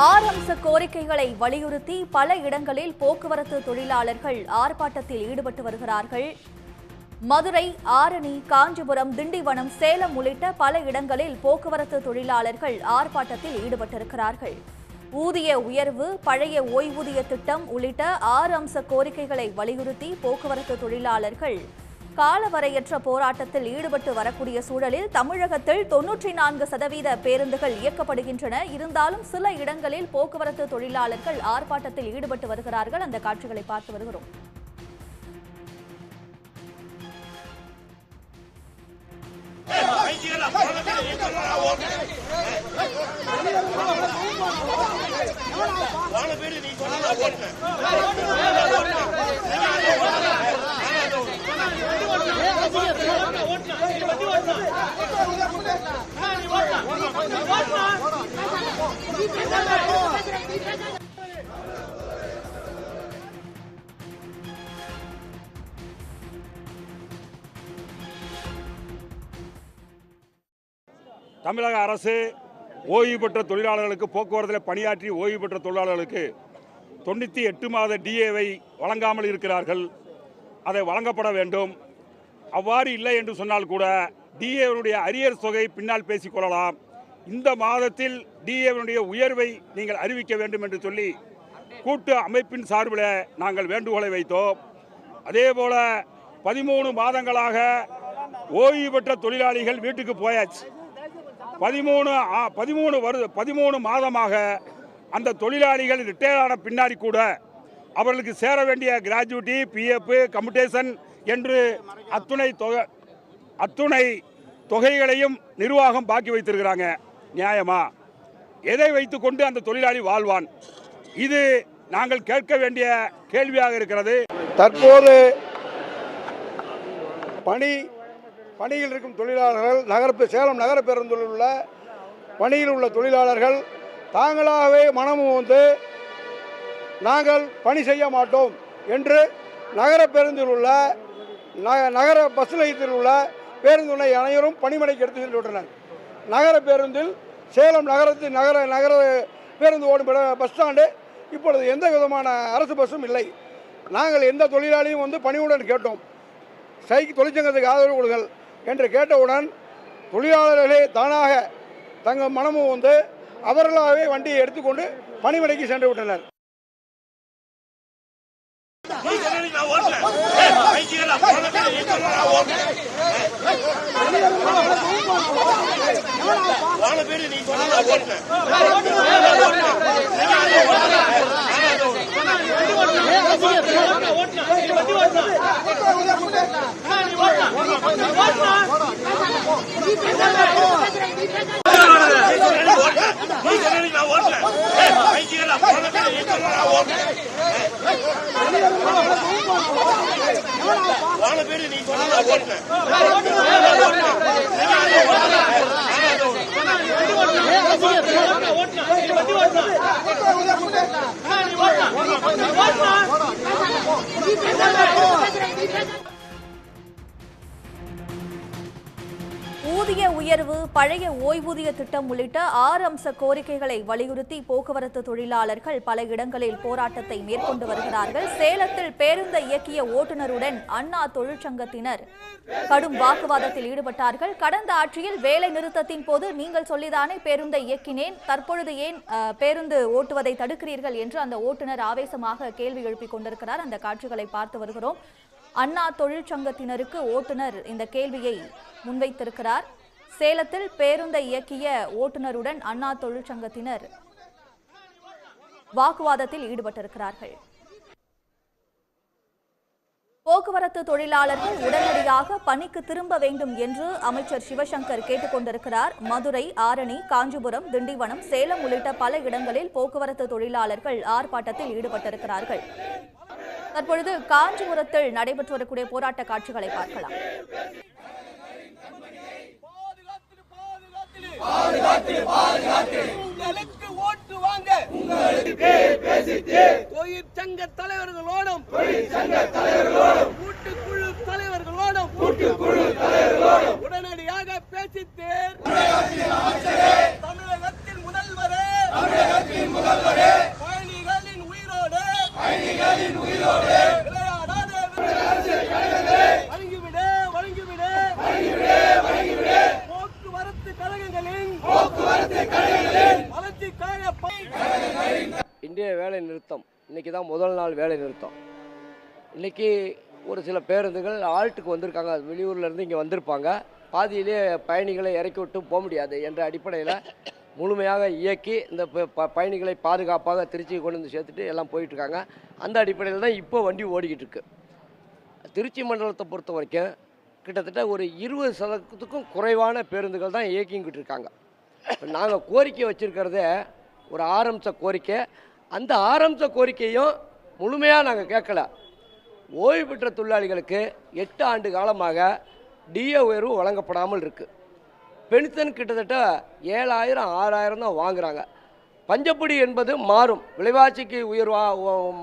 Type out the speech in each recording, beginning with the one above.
ஆறு அம்ச கோரிக்கைகளை வலியுறுத்தி பல இடங்களில் போக்குவரத்து தொழிலாளர்கள் ஆர்ப்பாட்டத்தில் ஈடுபட்டு வருகிறார்கள். மதுரை ஆரணி காஞ்சிபுரம் திண்டிவனம் சேலம் உள்ளிட்ட பல இடங்களில் போக்குவரத்து தொழிலாளர்கள் ஆர்ப்பாட்டத்தில் ஈடுபட்டிருக்கிறார்கள். ஊதிய உயர்வு பழைய ஓய்வூதிய திட்டம் உள்ளிட்ட ஆறு அம்ச கோரிக்கைகளை வலியுறுத்தி போக்குவரத்து தொழிலாளர்கள் காலவரையற்ற போராட்டத்தில் ஈடுபட்டு வரக்கூடிய சூழலில் தமிழகத்தில் தொன்னூற்றி நான்கு சதவீத பேருந்துகள் இயக்கப்படுகின்றன. இருந்தாலும் சில இடங்களில் போக்குவரத்து தொழிலாளர்கள் ஆர்ப்பாட்டத்தில் ஈடுபட்டு வருகிறார்கள். அந்த காட்சிகளை பார்த்து வருகிறோம். தமிழக அரசு ஓய்வு பெற்ற தொழிலாளர்களுக்கு போக்குவரத்தில் பணியாற்றி ஓய்வு பெற்ற தொழிலாளர்களுக்கு தொண்ணூற்றி எட்டு மாத டிஏவை வழங்காமல் இருக்கிறார்கள். அதை வழங்கப்பட வேண்டும். அவ்வாறு இல்லை என்று சொன்னால் கூட டிஏவனுடைய அரியர் தொகை பின்னால் பேசிக்கொள்ளலாம் இந்த மாதத்தில் டிஏவனுடைய உயர்வை நீங்கள் அறிவிக்க வேண்டும் என்று சொல்லி கூட்டு அமைப்பின் சார்பில் நாங்கள் வேண்டுகோளை வைத்தோம். அதே போல் பதிமூணு மாதங்களாக ஓய்வு பெற்ற தொழிலாளிகள் வீட்டுக்கு போயாச்சு. பதிமூணு ஆ- பதிமூணு வருட பதிமூணு மாதமாக அந்த தொழிலாளிகள் ரிட்டையர் ஆன பின்னாடி கூட அவர்களுக்கு சேர வேண்டிய கிராஜுவிட்டி பிஎஃப் கம்யூட்டேஷன் என்று அத்துணை தொகை அத்துணை தொகைகளையும் நிர்வாகம் பாக்கி வைத்திருக்கிறாங்க. நியாயமா? எதை வைத்துக்கொண்டு அந்த தொழிலாளி வாழ்வான்? இது நாங்கள் கேட்க வேண்டிய கேள்வியாக இருக்கிறது. தற்போது பணி பணியில் இருக்கும் தொழிலாளர்கள் நகர சேலம் நகர பேருந்தில் உள்ள பணியில் உள்ள தொழிலாளர்கள் தாங்களாகவே மனமும் வந்து நாங்கள் பணி செய்ய மாட்டோம் என்று நகர பேருந்தில் உள்ள ந- நகர பஸ் நிலையத்தில் உள்ள பேருந்து அனைவரும் பணிமனைக்கு எடுத்து சென்றுவிட்டனர். நகர பேருந்தில் சேலம் நகரத்து நகர நகர பேருந்து ஓடும் பஸ் ஸ்டாண்டு இப்பொழுது எந்த விதமான அரசு பஸ்ஸும் இல்லை. நாங்கள் எந்த தொழிலாளியும் வந்து பணிவுடன் கேட்டோம். சைக்கிள் தொழிற்சங்கத்துக்கு ஆதரவு கொடுங்கள் என்று கேட்டவுடன் தொழிலாளர்களே தானாக தங்கள் மனமும் வந்து அவர்களாகவே வண்டியை எடுத்துக்கொண்டு பணிமனைக்கு சென்று விட்டனர் நான் ஓட்டுறேன் ஐயா நான் போன பேர் நான் ஓட்டுறேன் போன பேர் நீ சொன்ன நாலு பேர் நீ ஓட்டின ஊதிய உயர்வு பழைய ஓய்வூதிய திட்டம் உள்ளிட்ட ஆறு அம்ச கோரிக்கைகளை வலியுறுத்தி போக்குவரத்து தொழிலாளர்கள் பல இடங்களில் போராட்டத்தை மேற்கொண்டு வருகிறார்கள். சேலத்தில் பேருந்தை இயக்கிய ஓட்டுநருடன் அண்ணா தொழிற்சங்கத்தினர் கடும் வாக்குவாதத்தில் ஈடுபட்டார்கள். கடந்த ஆட்சியில் வேலை நிறுத்தத்தின் போது நீங்கள் சொல்லிதானே பேருந்தை இயக்கினேன் தற்பொழுது ஏன் பேருந்து ஓட்டுவதை தடுக்கிறீர்கள் என்று அந்த ஓட்டுநர் ஆவேசமாக கேள்வி எழுப்பிக் கொண்டிருக்கிறார். அந்த காட்சிகளை பார்த்து வருகிறோம். அண்ணா தொழிற்சங்கத்தினருக்கு ஓட்டுநர் இந்த கேள்வியை முன்வைத்திருக்கிறார். சேலத்தில் பேருந்தை இயக்கிய ஓட்டுநருடன் அண்ணா தொழிற்சங்கத்தினர் வாக்குவாதத்தில் ஈடுபட்டிருக்கிறார்கள். போக்குவரத்து தொழிலாளர்கள் உடனடியாக பணிக்கு திரும்ப வேண்டும் என்று அமைச்சர் சிவசங்கர் கேட்டுக்கொண்டிருக்கிறார். மதுரை ஆரணி காஞ்சிபுரம் திண்டிவனம் சேலம் உள்ளிட்ட பல இடங்களில் போக்குவரத்து தொழிலாளர்கள் ஆர்ப்பாட்டத்தில் ஈடுபட்டிருக்கிறார்கள். தற்பொழுது காஞ்சிபுரத்தில் நடைபெற்று வரக்கூடிய போராட்ட காட்சிகளை பார்க்கலாம். உங்களுக்கு ஓட்டு வாங்க. தொழிற்சங்க தலைவர்களோடும் கூட்டுக்குழு தலைவர்களோடும் உடனடியாக பேசித்தேன் இன்றைய வேலை நிறுத்தம். இன்றைக்கி தான் முதல் நாள் வேலை நிறுத்தம். இன்றைக்கி ஒரு சில பேருந்துகள் ஆல்ட்டுக்கு வந்திருக்காங்க. வெளியூர்லேருந்து இங்கே வந்திருப்பாங்க. பாதியிலே பயணிகளை இறக்கி விட்டு போக முடியாது என்ற அடிப்படையில் முழுமையாக இயக்கி இந்த பயணிகளை பாதுகாப்பாக திருச்சி கொண்டு வந்து சேர்த்துட்டு எல்லாம் போயிட்டுருக்காங்க. அந்த அடிப்படையில் தான் இப்போ வண்டி ஓடிக்கிட்டு இருக்கு. திருச்சி மண்டலத்தை பொறுத்த வரைக்கும் கிட்டத்தட்ட ஒரு இருபது சதத்துக்கும் குறைவான பேருந்துகள் தான் இயக்கிக்கிட்டு இருக்காங்க. நாங்கள் கோரிக்கை வச்சுருக்கிறதே ஒரு ஆரம்பித்த கோரிக்கை. அந்த ஆரம்பித்த கோரிக்கையும் முழுமையாக நாங்கள் கேட்கல. ஓய்வு பெற்ற தொழிலாளிகளுக்கு எட்டு ஆண்டு காலமாக டிஏ உயர்வு வழங்கப்படாமல் இருக்குது பென்ஷன் கிட்டத்தட்ட ஏழாயிரம் ஆறாயிரம் தான் வாங்குறாங்க. பஞ்சப்பொடி என்பது மாறும். விலைவாசிக்கு உயர்வா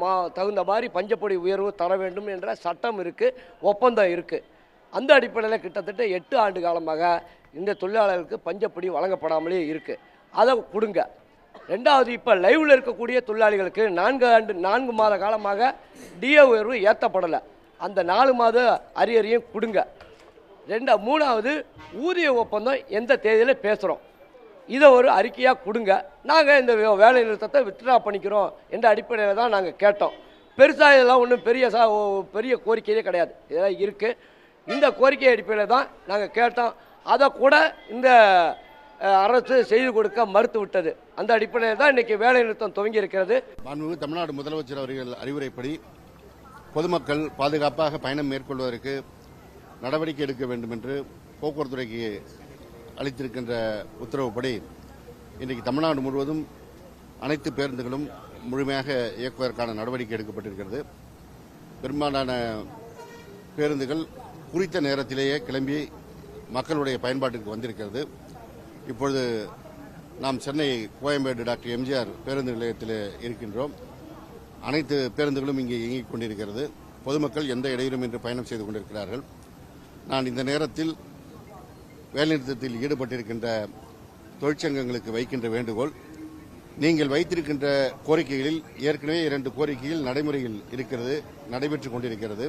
மா- தகுந்த மாதிரி பஞ்சப்பொடி உயர்வு தர வேண்டும் என்ற சட்டம் இருக்குது ஒப்பந்தம் இருக்குது அந்த அடிப்படையில் கிட்டத்தட்ட எட்டு ஆண்டு காலமாக இந்த தொழிலாளர்களுக்கு பஞ்சப்படி வழங்கப்படாமலே இருக்குது அதை கொடுங்க. ரெண்டாவது இப்போ லைவில் இருக்கக்கூடிய தொழிலாளிகளுக்கு நான்கு ஆண்டு நான்கு மாத காலமாக டிஏ உயர்வு ஏற்றப்படலை அந்த நாலு மாத அரியறையும் கொடுங்க. ரெண்டா மூணாவது ஊதிய ஒப்பந்தம் எந்த தேதியில் பேசுகிறோம் இதை ஒரு அறிக்கையாக கொடுங்க. நாங்கள் இந்த வே- வேலை நிறுத்தத்தை வித்ட்ரா பண்ணிக்கிறோம் என்ற அடிப்படையில் தான் நாங்கள் கேட்டோம். பெருசாக இதெல்லாம் ஒன்றும் பெரிய சா பெரிய கோரிக்கையே கிடையாது. இதெல்லாம் இருக்குது இந்த கோரிக்கை அடிப்படையில் தான் நாங்கள் கேட்டோம். அதை கூட இந்த அரசு செய்து கொடுக்க மறுத்து விட்டது. அந்த அடிப்படையில் தான் இன்றைக்கி வேலைநிறுத்தம் துவங்கி இருக்கிறது. மாண்புமிகு தமிழ்நாடு முதலமைச்சர் அவர்கள் அறிவுரைப்படி பொதுமக்கள் பாதுகாப்பாக பயணம் மேற்கொள்வதற்கு நடவடிக்கை எடுக்க வேண்டும் என்று போக்குவரத்துறைக்கு அளித்திருக்கின்ற உத்தரவுப்படி இன்றைக்கு தமிழ்நாடு முழுவதும் அனைத்து பேருந்துகளும் முழுமையாக இயக்குவதற்கான நடவடிக்கை எடுக்கப்பட்டிருக்கிறது. பெரும்பாலான பேருந்துகள் குறித்த நேரத்திலேயே கிளம்பி மக்களுடைய பயன்பாட்டிற்கு வந்திருக்கிறது. இப்பொழுது நாம் சென்னை கோயம்பேடு டாக்டர் எம்ஜிஆர் பேருந்து நிலையத்தில் இருக்கின்றோம். அனைத்து பேருந்துகளும் இங்கே இயங்கிக் கொண்டிருக்கிறது. பொதுமக்கள் எந்த இடையிலும் இன்று பயணம் செய்து கொண்டிருக்கிறார்கள். நான் இந்த நேரத்தில் வேலைநிறுத்தத்தில் ஈடுபட்டிருக்கின்ற தொழிற்சங்கங்களுக்கு வைக்கின்ற வேண்டுகோள் நீங்கள் வைத்திருக்கின்ற கோரிக்கைகளில் ஏற்கனவே இரண்டு கோரிக்கைகள் நடைமுறையில் இருக்கிறது நடைபெற்றுக் கொண்டிருக்கிறது.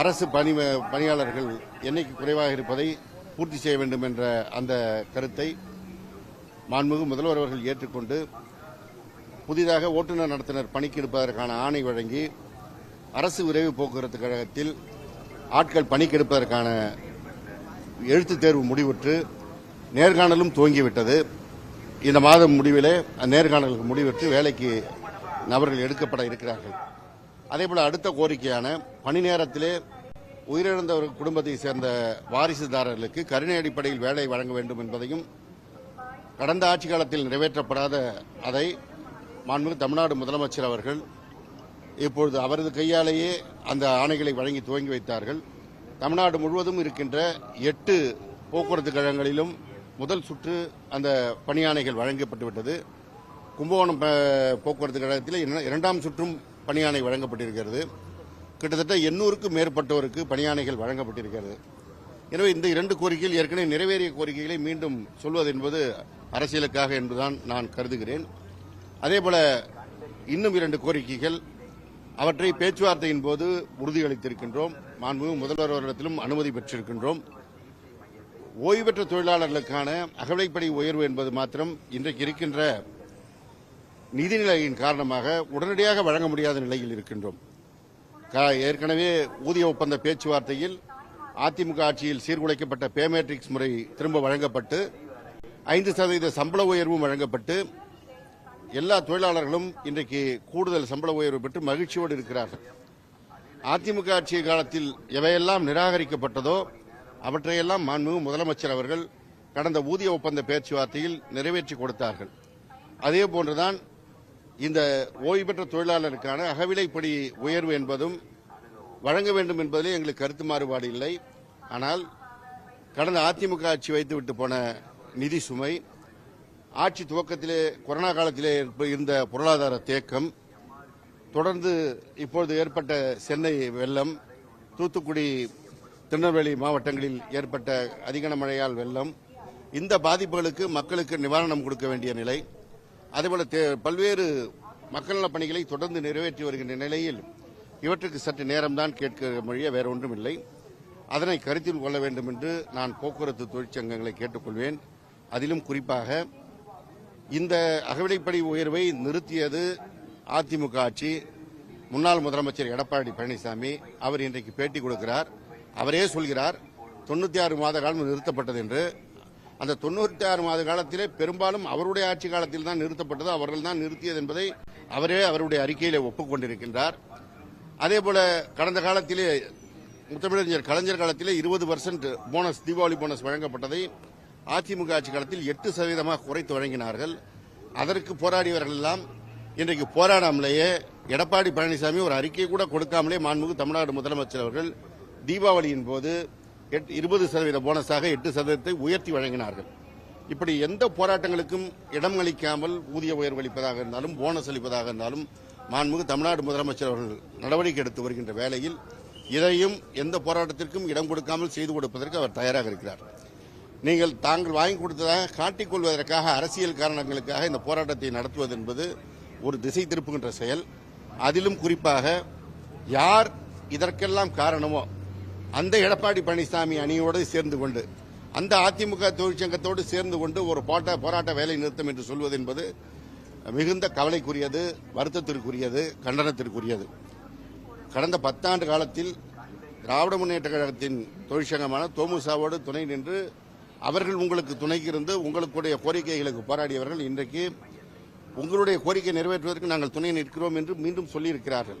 அரசு பணி பணியாளர்கள் எண்ணிக்கை குறைவாக இருப்பதை பூர்த்தி செய்ய வேண்டும் என்ற அந்த கருத்தை மாண்புமிகு முதல்வர் அவர்கள் ஏற்றுக்கொண்டு புதிதாக ஓட்டுநர் நடத்துனர் பணிக்கு எடுப்பதற்கான ஆணை வழங்கி அரசு விரைவு போக்குவரத்து கழகத்தில் ஆட்கள் பணிக்கு எடுப்பதற்கான எழுத்துத் தேர்வு முடிவுற்று நேர்காணலும் துவங்கிவிட்டது. இந்த மாதம் முடிவிலே நேர்காணலுக்கு முடிவுற்று வேலைக்கு நபர்கள் எடுக்கப்பட இருக்கிறார்கள். அதேபோல அடுத்த கோரிக்கையான பணி நேரத்திலே உயிரிழந்தவர் குடும்பத்தை சேர்ந்த வாரிசுதாரர்களுக்கு கருணை அடிப்படையில் வேலை வழங்க வேண்டும் என்பதையும் கடந்த ஆட்சி காலத்தில் நிறைவேற்றப்படாத அதை மாண்புமிகு தமிழ்நாடு முதலமைச்சர் அவர்கள் இப்பொழுது அவரது கையாலேயே அந்த ஆணைகளை வழங்கி துவங்கி வைத்தார்கள். தமிழ்நாடு முழுவதும் இருக்கின்ற எட்டு போக்குவரத்து கழகங்களிலும் முதல் சுற்று அந்த பணியானைகள் வழங்கப்பட்டுவிட்டது. கும்பகோணம் போக்குவரத்து கழகத்தில் இரண்டாம் சுற்றும் பணியாணை வழங்கப்பட்டிருக்கிறது. கிட்டத்தட்ட எண்ணூறுக்கும் மேற்பட்டோருக்கு பணியாணைகள் வழங்கப்பட்டிருக்கிறது. எனவே இந்த இரண்டு கோரிக்கைகள் ஏற்கனவே நிறைவேறிய கோரிக்கைகளை மீண்டும் சொல்வது என்பது அரசியலுக்காக என்பதுதான் நான் கருதுகிறேன். அதேபோல இன்னும் இரண்டு கோரிக்கைகள். அவற்றை பேச்சுவார்த்தையின் போது உறுதியளித்திருக்கின்றோம். மாண்பு முதல்வர் அவரிடத்திலும் அனுமதி பெற்றிருக்கின்றோம். ஓய்வு பெற்ற தொழிலாளர்களுக்கான அகவிலைப்படி உயர்வு என்பது மாத்திரம் இன்றைக்கு இருக்கின்ற நிதிநிலையின் காரணமாக உடனடியாக வழங்க முடியாத நிலையில் இருக்கின்றோம். க- ஏற்கனவே ஊதிய ஒப்பந்த பேச்சுவார்த்தையில் அதிமுக ஆட்சியில் சீர்குலைக்கப்பட்ட பேமேட்ரிக்ஸ் முறை திரும்ப வழங்கப்பட்டு ஐந்து சதவீத சம்பள உயர்வும் வழங்கப்பட்டு எல்லா தொழிலாளர்களும் இன்றைக்கு கூடுதல் சம்பள உயர்வு பெற்று மகிழ்ச்சியோடு இருக்கிறார்கள். அதிமுக ஆட்சி காலத்தில் எவையெல்லாம் நிராகரிக்கப்பட்டதோ அவற்றையெல்லாம் மாண்புமிகு முதலமைச்சர் அவர்கள் கடந்த ஊதிய ஒப்பந்த பேச்சுவார்த்தையில் நிறைவேற்றி கொடுத்தார்கள். அதே போன்றுதான் இந்த ஓய்வு பெற்ற தொழிலாளருக்கான அகவிலைப்படி உயர்வு என்பதும் வழங்க வேண்டும் என்பதிலே எங்களுக்கு கருத்து மாறுபாடு இல்லை. ஆனால் கடந்த அதிமுக ஆட்சி வைத்துவிட்டு போன நிதி சுமை ஆட்சி துவக்கத்திலே கொரோனா காலத்திலே இருந்த பொருளாதார தேக்கம் தொடர்ந்து இப்பொழுது ஏற்பட்ட சென்னை வெள்ளம் தூத்துக்குடி திருநெல்வேலி மாவட்டங்களில் ஏற்பட்ட அதிகன மழையால் வெள்ளம் இந்த பாதிப்புகளுக்கு மக்களுக்கு நிவாரணம் கொடுக்க வேண்டிய நிலை. அதேபோல தே- பல்வேறு மக்கள் நலப் பணிகளை தொடர்ந்து நிறைவேற்றி வருகின்ற நிலையில் இவற்றுக்கு சற்று நேரம்தான் கேட்க மொழிய வேற ஒன்றும் இல்லை அதனை கருத்தில் கொள்ள வேண்டும் என்று நான் போக்குவரத்து தொழிற்சங்கங்களை கேட்டுக்கொள்வேன். அதிலும் குறிப்பாக இந்த அகவிலைப்படி உயர்வை நிறுத்தியது அதிமுக ஆட்சி. முன்னாள் முதலமைச்சர் எடப்பாடி பழனிசாமி அவர் இன்றைக்கு பேட்டி கொடுக்கிறார். அவரே சொல்கிறார் தொண்ணூத்தி ஆறு மாத காலம் நிறுத்தப்பட்டது என்று. அந்த தொண்ணூற்றி ஆறு மாத காலத்திலே பெரும்பாலும் அவருடைய ஆட்சி காலத்தில் தான் நிறுத்தப்பட்டது. அவர்கள் தான் நிறுத்தியது என்பதை அவரே அவருடைய அறிக்கையிலே ஒப்புக்கொண்டிருக்கின்றார். அதேபோல கடந்த காலத்திலே முத்தமிழறிஞர் கலைஞர் காலத்திலே இருபது பர்சன்ட் போனஸ் தீபாவளி போனஸ் வழங்கப்பட்டதை அதிமுக ஆட்சி காலத்தில் எட்டு சதவீதமாக குறைத்து வழங்கினார்கள். அதற்கு போராடியவர்கள் எல்லாம் இன்றைக்கு போராடாமலேயே எடப்பாடி பழனிசாமி ஒரு அறிக்கை கூட கொடுக்காமலே மாண்புமிகு தமிழ்நாடு முதலமைச்சர் அவர்கள் தீபாவளியின் போது இருபது சதவீத போனஸாக எட்டு சதவீதத்தை உயர்த்தி வழங்கினார்கள். இப்படி எந்த போராட்டங்களுக்கும் இடம் அளிக்காமல் ஊதிய உயர்வு அளிப்பதாக இருந்தாலும் போனஸ் அளிப்பதாக இருந்தாலும் மாண்புமிகு தமிழ்நாடு முதலமைச்சர் அவர்கள் நடவடிக்கை எடுத்து வருகின்ற வேளையில் இதையும் எந்த போராட்டத்திற்கும் இடம் கொடுக்காமல் செய்து கொடுப்பதற்கு அவர் தயாராக இருக்கிறார். நீங்கள் தாங்கள் வாங்கி கொடுத்ததாக காட்டிக்கொள்வதற்காக அரசியல் காரணங்களுக்காக இந்த போராட்டத்தை நடத்துவது என்பது ஒரு திசை திருப்புகின்ற செயல். அதிலும் குறிப்பாக யார் இதற்கெல்லாம் காரணமோ அந்த எடப்பாடி பழனிசாமி அணியோடு சேர்ந்து கொண்டு அந்த அதிமுக தொழிற்சங்கத்தோடு சேர்ந்து கொண்டு ஒரு போட்ட போராட்ட வேலை நிறுத்தம் என்று சொல்வது என்பது மிகுந்த கவலைக்குரியது வருத்தத்திற்குரியது கண்டனத்திற்குரியது. கடந்த பத்தாண்டு காலத்தில் திராவிட முன்னேற்ற கழகத்தின் தொழிற்சங்கமான தோமுசாவோடு துணை நின்று அவர்கள் உங்களுக்கு துணைக்கு இருந்து உங்களுடைய கோரிக்கைகளுக்கு போராடியவர்கள் இன்றைக்கு உங்களுடைய கோரிக்கை நிறைவேற்றுவதற்கு நாங்கள் துணை நிற்கிறோம் என்று மீண்டும் சொல்லியிருக்கிறார்கள்.